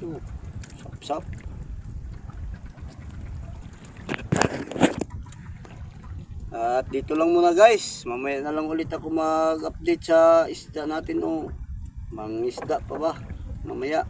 Ito, sap-sap. At dito lang muna guys. Mamaya na lang ulit ako mag-update sa isda natin o mang isda pa ba. Mamaya.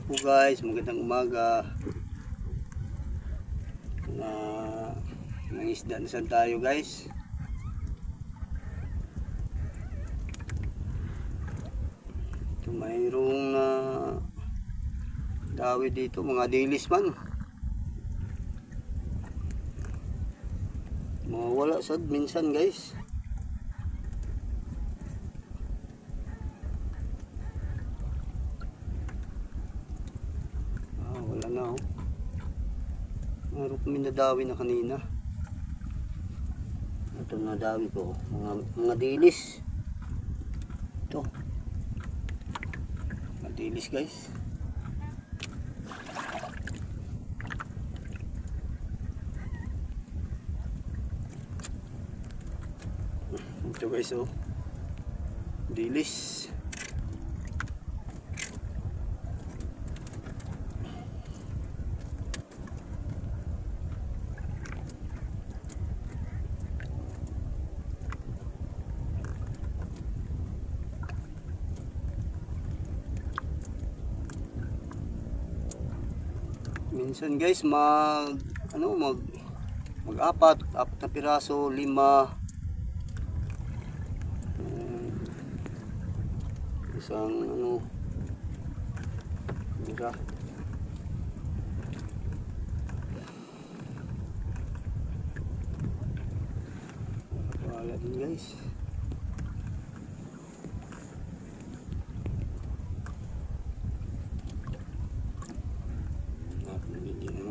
Hello po guys, magandang umaga. Na nangisda na saan tayo guys. Ito mayroong na dawi dito, mga dilis man. Mawala sad minsan guys. Ah, wala na oh. Meron kami nadawi na kanina. Ito nadawi ko. Mga, mga dilis. Ito. Mga dilis guys. Ito guys oh. Dilis. Minsan guys mag ano mag mag-apat, apat na piraso, lima. Mm, isang ano mira. Wala din guys.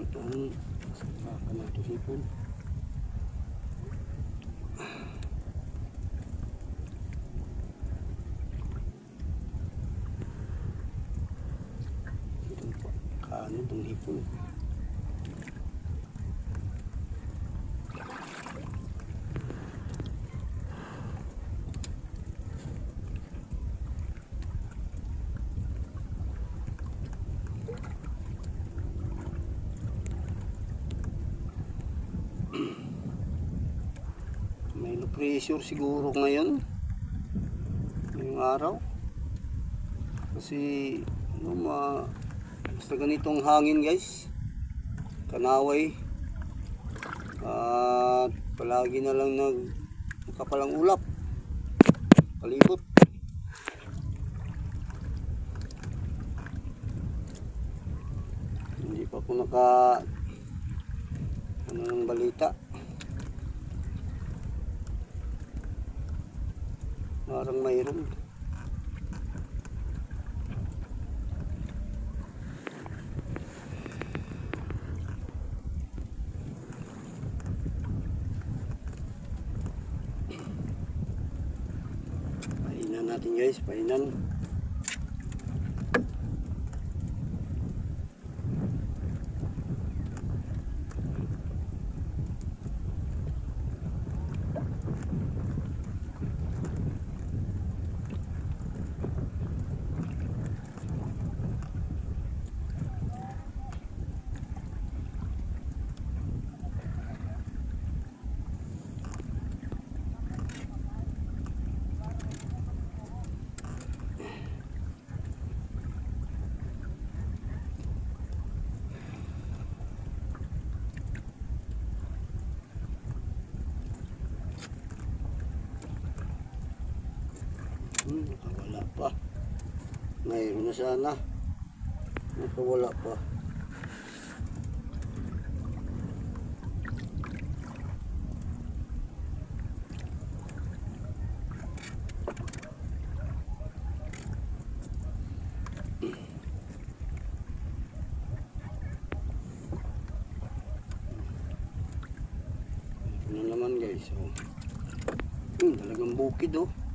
Hindi naman itong sasaka na ito hipon. Itong kaano itong hipon. May low pressure siguro ngayon. Ngayong araw. Kasi ano ma basta ganitong hangin guys. Kanaway. At palagi na lang nag kapalang ulap. Palibot. Hindi pa po naka ano ng balita. Parang mayroon. Painan natin guys, painan. Hmm, pareho na sana nakawala pa Ito na naman guys. Oh. Hmm, talagang bukid oh.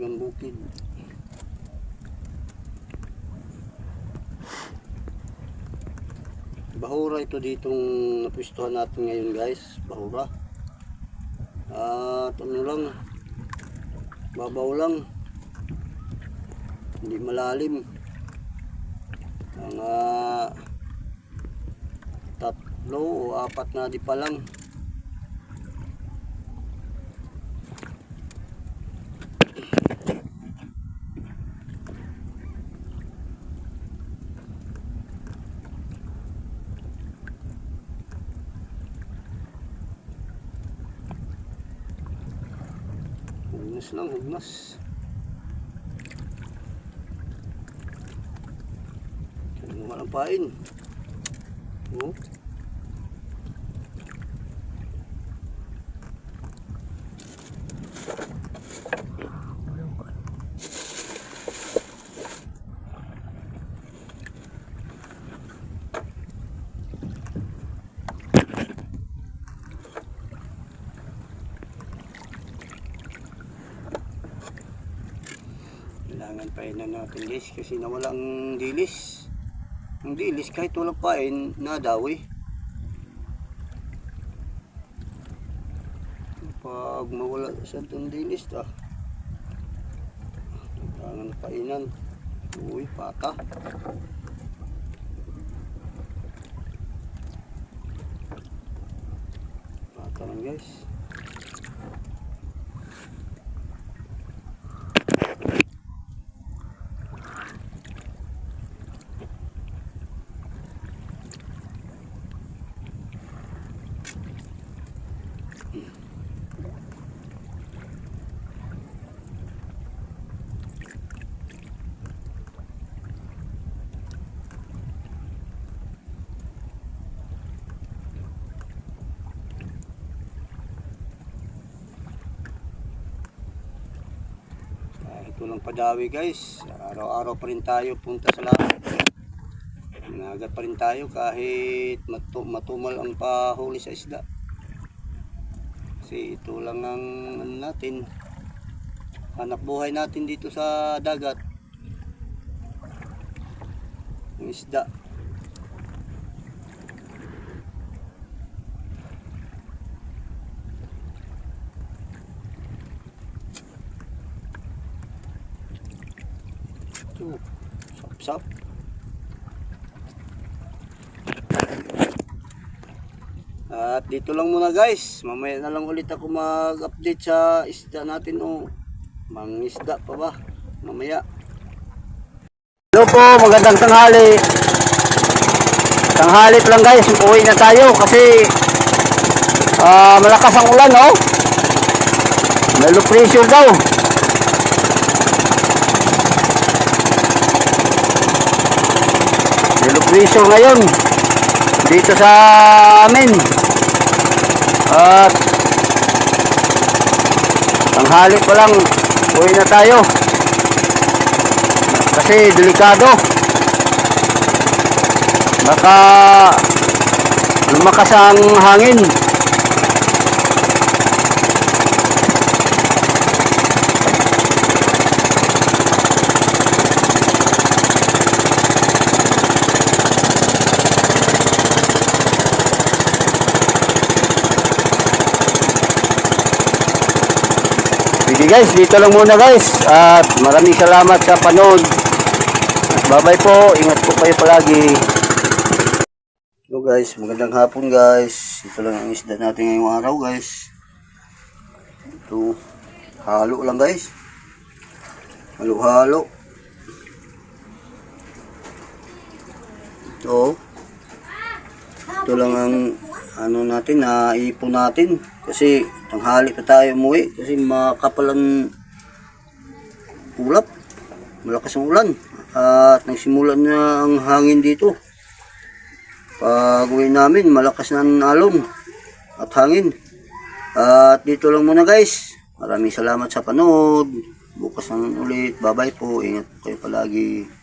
Talagang bukid. Bahura ito ditong napistuhan natin ngayon guys. Bahura. At ano lang. Babaw lang. Hindi malalim. Mga tatlo o apat na di pa lang. Hugnas lang, hugnas. Kaya mo ng pain. Oh. Kailangan painan natin guys kasi nawala ang dilis. Ang dilis kahit walang pain, nadawi. Pag mawala sa itong dilis ta. Kailangan painan. Uy, pata. Pata lang guys. Ah, ito lang padawi guys. Araw-araw pa rin tayo punta sa lahat. Nangagat pa rin tayo kahit matu matumal ang pahuli sa isda. Kasi ito lang ang ano natin. Hanap buhay natin dito sa dagat. Ang isda. Ito. Sap-sap. At dito lang muna guys. Mamaya na lang ulit ako mag-update sa isda natin o mang isda pa ba. Mamaya. Hello po, magandang tanghali. Tanghali lang guys, uwi na tayo kasi ah, malakas ang ulan oh. May low pressure daw. Pressure ngayon dito sa amin. At tanghali pa lang uwi na tayo. Kasi delikado. Baka lumakas ang hangin. Sige guys, dito lang muna guys. At maraming salamat sa panood. Bye bye po. Ingat po kayo palagi. Hello guys, magandang hapon guys. Ito lang ang isda natin ngayong araw guys. Ito, halo lang guys. Halo-halo. Ito. Ito lang ang ano natin, naipon natin. Kasi tanghali pa tayo umuwi. Kasi makapal ang ulap. Malakas ang ulan. At nagsimulan na ang hangin dito. Pag uwi namin, malakas na ang alon at hangin. At dito lang muna guys. Maraming salamat sa panood. Bukas ang ulit. Bye bye po. Ingat kayo palagi.